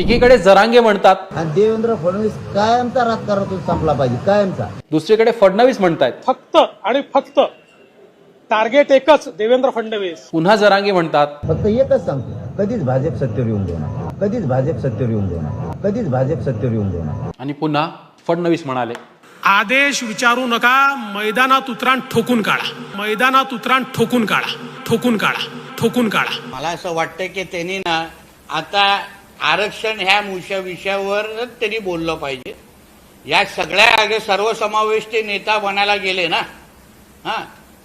एकीकडे जरांगे म्हणतात. आणि देवेंद्र फडणवीस कायमचा राजकारणातून संपला पाहिजे कायमचा. दुसरीकडे फडणवीस म्हणतायत. फक्त आणि फक्त टार्गेट एकच देवेंद्र फडणवीस. पुन्हा जरांगे म्हणतात. फक्त एकच सांगतो कधीच भाजप सत्तेवर येऊन देणार कधीच भाजप सत्तेवर येऊन देणार कधीच भाजप सत्तेवर येऊन देणार आणि पुन्हा फडणवीस म्हणाले. आदेश विचारू नका मैदानात उतरान ठोकून काढा. मैदानात उतरान ठोकून काढा. ठोकून काढा. ठोकून काढा. मला असं वाटतं की त्यांनी ना आता आरक्षण ह्या मुशा विषयावरच त्यांनी बोललं पाहिजे. या सगळ्या अगे सर्वसमावेश ते नेता बनायला गेले ना हां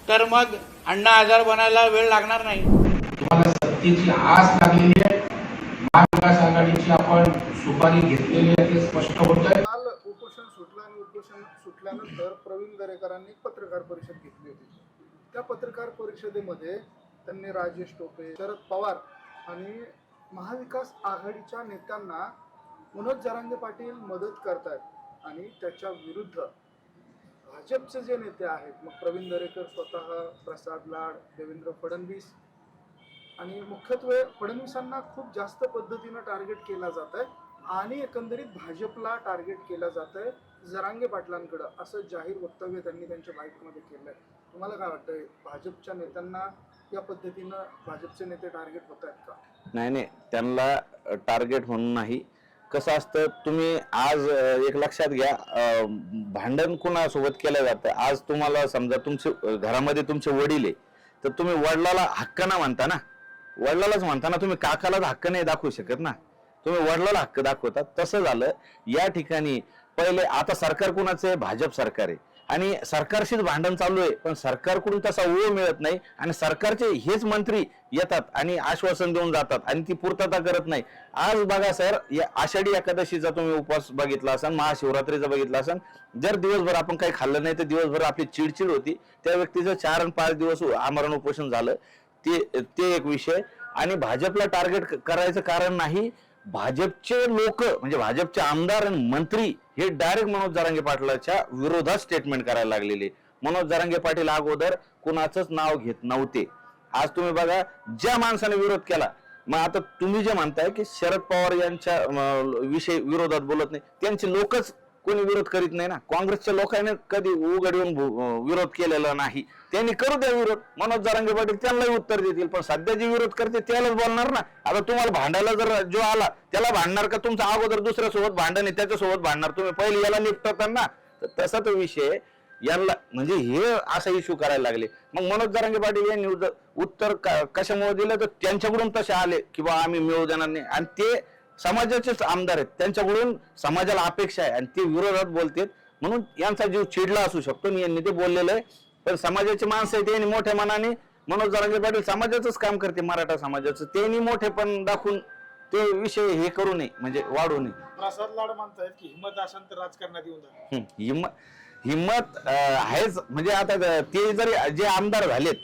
तर मग अण्णा आजार बनायला वेळ लागणार नाही. तुम्हाला सत्तेची आस लागलेली आहे. महाविकास आघाडीची आपण सुपारी घेतलेली आहे ते स्पष्ट होत आहे. काल उपोषण सुटलं आणि उपोषण सुटल्यानंतर प्रवीण दरेकरांनी पत्रकार परिषद घेतली होती. त्या पत्रकार परिषदेमध्ये त्यांनी राजेश टोपे शरद पवार आणि महाविकास आघाडीच्या नेत्यांना मनोज जरांगे पाटील मदत करतात आणि त्याच्या विरुद्ध भाजपचे जे नेते आहेत मग प्रवीण दरेकर स्वतः प्रसाद लाड देवेंद्र फडणवीस आणि मुख्यत्वे फडणवीसांना खूप जास्त पद्धतीनं टार्गेट केला जात आहे आणि एकंदरीत भाजपला टार्गेट केलं जात आहे जरांगे पाटलांकडं असं जाहीर वक्तव्य त्यांनी त्यांच्या बाईकमध्ये केलं आहे तुम्हाला काय वाटतंय? भाजपच्या नेत्यांना या पद्धतीनं भाजपचे नेते टार्गेट होत आहेत का? नाही नाही. त्यांना टार्गेट म्हणून नाही. कसं असतं तुम्ही आज एक लक्षात घ्या भांडण कुणासोबत केलं जातं? आज तुम्हाला समजा तुमचे घरामध्ये तुमचे वडील आहे तर तुम्ही वडिलाला हक्क ना म्हणता ना वडिलालाच म्हणता ना तुम्ही काकालाच हक्क नाही दाखवू शकत ना. तुम्ही वडिलाला हक्क दाखवता. तसं झालं या ठिकाणी पहिले आता सरकार कुणाचं आहे? भाजप सरकार आहे. आणि सरकारशीच भांडण चालू आहे. पण सरकारकडून तसा ओळ मिळत नाही आणि सरकारचे हेच मंत्री येतात आणि आश्वासन देऊन जातात आणि ती पूर्तता करत नाही. आज बघा सर या आषाढी एकादशीचा तुम्ही उपवास बघितला असाल महाशिवरात्रीचा बघितला असाल जर दिवसभर आपण काही खाल्लं नाही तर दिवसभर आपली चिडचिड होती. त्या व्यक्तीचं चार आणि पाच दिवस आमरण उपोषण झालं. ते ते एक विषय. आणि भाजपला टार्गेट करायचं कारण नाही भाजपचे लोक म्हणजे भाजपचे आमदार आणि मंत्री हे डायरेक्ट मनोज जारांगे पाटलाच्या विरोधात स्टेटमेंट करायला लागलेले. मनोज जारांगे पाटील अगोदर कुणाचंच नाव घेत नव्हते. आज तुम्ही बघा ज्या माणसाने विरोध केला मग आता तुम्ही जे म्हणताय की शरद पवार यांच्या विषयी विरोधात बोलत नाही त्यांचे लोकच कोणी विरोध करीत नाही ना. काँग्रेसच्या लोकांनी कधी उघड येऊन भो- विरोध केलेला नाही. त्यांनी करू द्या विरोध. मनोज जरांगे पाटील त्यांनाही उत्तर देतील पण सध्या जे विरोध करते त्यालाच बोलणार ना. आता तुम्हाला भांडायला जर जो आला त्याला भांडणार का तुमचा अगोदर दुसऱ्यासोबत भांडण आहे त्याच्यासोबत भांडणार तुम्ही? पहिले याला निपटतात ना तर तसा तो विषय यांना म्हणजे हे असा इश्यू करायला लागले. मग मनोज जरांगे पाटील यांनी उत्तर कशामुळे दिलं? तर त्यांच्याकडून तसे आले की बा आम्ही मिळू देणार नाही. आणि ते समाजाचेच आमदार आहेत. त्यांच्याकडून समाजाला अपेक्षा आहे आणि ते विरोधात बोलतात म्हणून यांचा जीव चिडला असू शकतो. आणि यांनी ते बोललेलं आहे. पण समाजाची माणसं आहेत यांनी मोठ्या मनाने मनोज जरांगे पाटील समाजाचंच काम करते मराठा समाजाचं. त्यांनी मोठे पण दाखवून ते विषय हे करू नये म्हणजे वाढू नये. प्रसाद लाड म्हणतायत की हिंमत असेल तर राजकारणात येऊन जा. हिम्मत हिम्मत अं, आहेच. म्हणजे आता ते जरी जे आमदार झालेत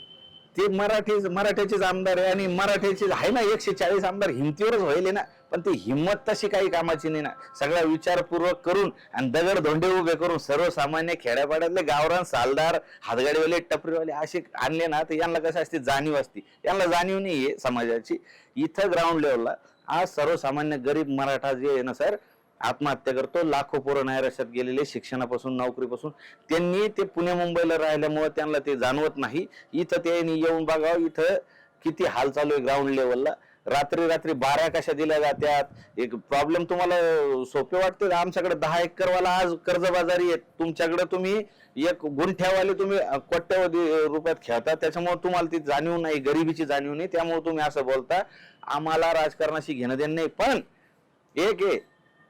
ते मराठी मराठ्याचेच आमदार आहे आणि मराठ्याचे आहे ना एकशे चाळीस आमदार हिमतीवरच व्हायले ना. पण ती हिंमत तशी काही कामाची नाही ना. सगळा विचारपूर्वक करून आणि दगड धोंडे उभे करून सर्वसामान्य खेड्यापाड्यातले गावरान सालदार हातगाडीवाले टपरीवाले असे आणले ना तर यांना कसं असते? जाणीव असते. यांना जाणीव नाहीये समाजाची. इथं ग्राउंड लेवलला आज सर्वसामान्य गरीब मराठा जे आहे ना सर आत्महत्या करतो. लाखो पोरं नैराश्यात गेलेले शिक्षणापासून नोकरीपासून. त्यांनी ते पुणे मुंबईला राहिल्यामुळे त्यांना ते जाणवत नाही. इथं त्यांनी येऊन बघावं. इथं किती हाल चालू आहे ग्राउंड लेवलला रात्री रात्री बाऱ्या कशा दिल्या जात्यात? एक प्रॉब्लेम तुम्हाला सोपे वाटते आमच्याकडे दहा एकरवाला आज कर्जबाजारी आहे तुमच्याकडे तुम्ही एक गुंठ्यावाले तुम्ही कोट्यावधी रुपयात खेळता. त्याच्यामुळे तुम्हाला ती जाणीव नाही. गरिबीची जाणीव नाही. त्यामुळे तुम्ही असं बोलता. आम्हाला राजकारणाशी घेणं देणं नाही. पण एक आहे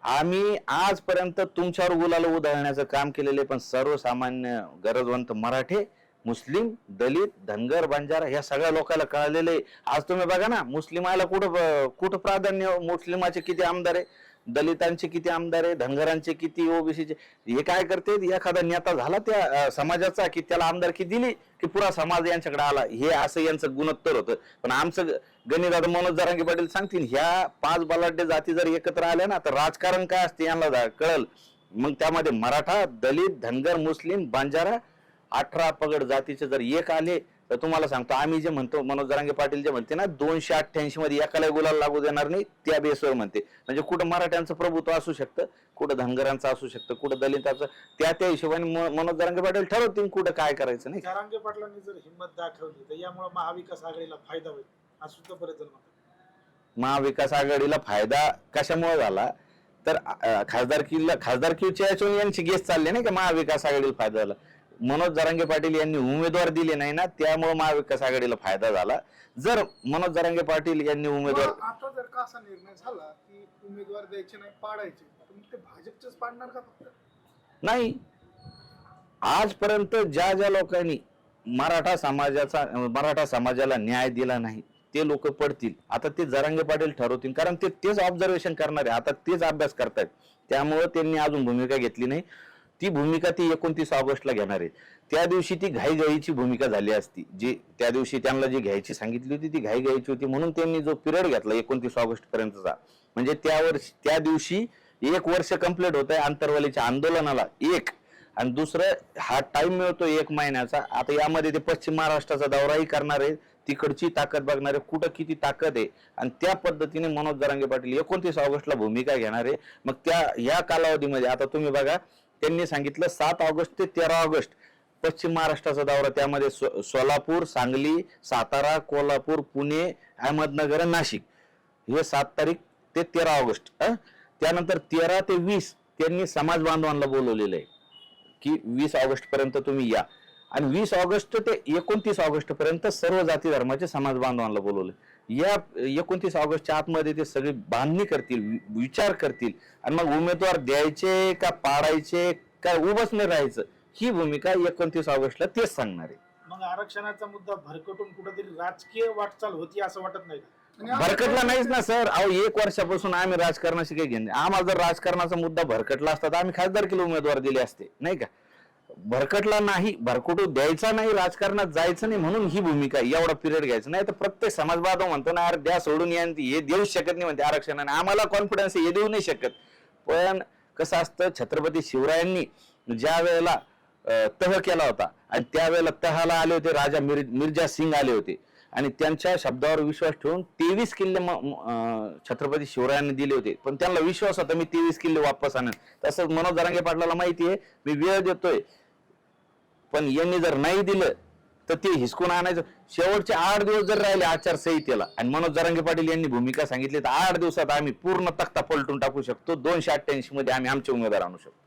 आम्ही आजपर्यंत तुमच्यावर गुलाल उधळण्याचं काम केलेले पण सर्वसामान्य गरजवंत मराठे मुस्लिम दलित धनगर बंजारा ह्या सगळ्या लोकांना कळलेले आहे. आज तुम्ही बघा ना मुस्लिमाला कुठं कुठं प्राधान्य मुस्लिमाचे किती आमदार आहे दलितांचे किती आमदार आहे धनगरांचे किती ओबीसीचे हे काय करते? एखादा नेता झाला त्या समाजाचा की त्याला आमदारकी दिली की पुरा समाज यांच्याकडे आला? हे असं यांचं गुणोत्तर होतं. पण आमचं गणित मनोज जरांगे पाटील सांगतील ह्या पाच बलाढ्य जाती जर एकत्र आल्या ना तर राजकारण काय असते यांना कळल. मग त्यामध्ये मराठा दलित धनगर मुस्लिम बांजारा अठरा पगड जातीचे जर एक आले तर तुम्हाला सांगतो आम्ही जे म्हणतो मनोज जरांगे पाटील जे म्हणते ना दोनशे अठ्ठ्याऐंशी मध्ये एकाला गुलाल लागू देणार नाही त्या बेसवर म्हणते. म्हणजे कुठं मराठ्यांचं प्रभुत्व असू शकतं कुठं धनगरांचं असू शकतं कुठं दलितांचं त्या त्या हिशोबाने मनोज जरांगे पाटील ठरवतील कुठं काय करायचं नाही? जरांगे पाटलांनी जर हिंमत दाखवली तर यामुळे महाविकास आघाडीला फायदा होईल असं सुद्धा बरेच जण म्हणतात. महाविकास आघाडीला फायदा कशामुळे झाला? तर अ, खासदारकीला खासदारकीच्या याच्यावर यांची गेस चालली नाही का? महाविकास आघाडीला फायदा झाला. मनोज जरांगे पाटील यांनी उमेदवार दिले नाही ना त्यामुळे महाविकास आघाडीला फायदा झाला. जर मनोज जरांगे पाटील यांनी उमेदवार आता जर का असा निर्णय झाला की उमेदवार द्यायचे नाही पाडायचे तर मग ते भाजपचेच पाडणार का फक्त? नाही. आजपर्यंत ज्या ज्या लोकांनी मराठा समाजाचा मराठा समाजाला न्याय दिला नाही ते लोक पडतील. आता ते जरांगे पाटील ठरवतील कारण ते तेच ऑब्झर्वेशन करणार आता तेच अभ्यास करतायत. त्यामुळे त्यांनी अजून भूमिका घेतली नाही. ती भूमिका ती एकोणतीस ऑगस्टला घेणार आहे. त्या दिवशी ती घाईघाईची भूमिका झाली असती. जी त्या दिवशी त्यांना जी घ्यायची सांगितली होती ती घाईघाईची होती. म्हणून त्यांनी जो पिरियड घेतला एकोणतीस ऑगस्ट पर्यंतचा म्हणजे त्या वर्ष त्या दिवशी एक वर्ष कंप्लीट होत आहे आंतरवालीच्या आंदोलनाला. एक. आणि दुसरं हा टाइम मिळतो एक महिन्याचा. आता यामध्ये ते पश्चिम महाराष्ट्राचा दौराही करणार आहे. तिकडची ताकद बघणार आहे कुठं किती ताकद आहे. आणि त्या पद्धतीने मनोज जरांगे पाटील एकोणतीस ऑगस्टला भूमिका घेणार आहे. मग त्या या कालावधीमध्ये आता तुम्ही बघा त्यांनी सांगितलं सात ऑगस्ट ते तेरा ऑगस्ट. पश्चिम महाराष्ट्राचा दौरा त्यामध्ये सो- सोलापूर सांगली सातारा कोल्हापूर पुणे अहमदनगर आणि नाशिक. हे सात तारीख ते तेरा ऑगस्ट अं? त्यानंतर तेरा ते वीस त्यांनी समाज बांधवांना बोलवलेलं आहे की वीस ऑगस्ट पर्यंत तुम्ही या. आणि वीस ऑगस्ट ते एकोणतीस ऑगस्ट पर्यंत सर्व जाती धर्माचे समाज बांधवांना बोलवलं. या एकोणतीस ऑगस्टच्या आतमध्ये ते सगळी बांधणी करतील विचार करतील आणि मग उमेदवार द्यायचे का पाडायचे का उभंच नाही राहायचं ही भूमिका एकोणतीस ऑगस्टला तेच सांगणार आहे. मग आरक्षणाचा मुद्दा भरकटून कुठेतरी राजकीय वाटचाल होती असं वाटत नाही भरकटला नाहीच ना सर. अहो एक वर्षापासून आम्ही राजकारणाशी काही घेणे आम्हाला जर राजकारणाचा मुद्दा भरकटला असता तर आम्ही खासदार किलो उमेदवार दिले असते नाही का? भरकटला नाही भरकटू द्यायचा नाही राजकारणात जायचं नाही म्हणून ही भूमिका एवढा पिरियड घ्यायचा. नाही तर प्रत्येक समाज म्हणतो ना अरे द्या सोडून या हे देऊ शकत नाही म्हणते आरक्षणाने. आम्हाला कॉन्फिडन्स हे देऊ नाही शकत. पण कसं असतं छत्रपती शिवरायांनी ज्या वेळेला तह केला होता आणि त्यावेळेला तहाला आले होते राजा मिर मिर्जा सिंग आले होते. आणि त्यांच्या शब्दावर विश्वास ठेवून तेवीस किल्ले अं, छत्रपती शिवरायांनी दिले होते. पण त्यांना विश्वास होता मी तेवीस किल्ले वापस आणेन. तसंच मनोज जरांगे पाटलाला माहिती आहे मी वेळ देतोय पण यांनी जर नाही दिलं तर ते हिसकून आणायचं. शेवटचे आठ दिवस जर राहिले आचारसंहितेला आणि मनोज जरांगे पाटील यांनी भूमिका सांगितली तर आठ दिवसात आम्ही पूर्ण तख्ता पलटून टाकू शकतो. दोनशे अठ्ठ्याऐंशी मध्ये आम्ही आमचे उमेदवार आणू शकतो.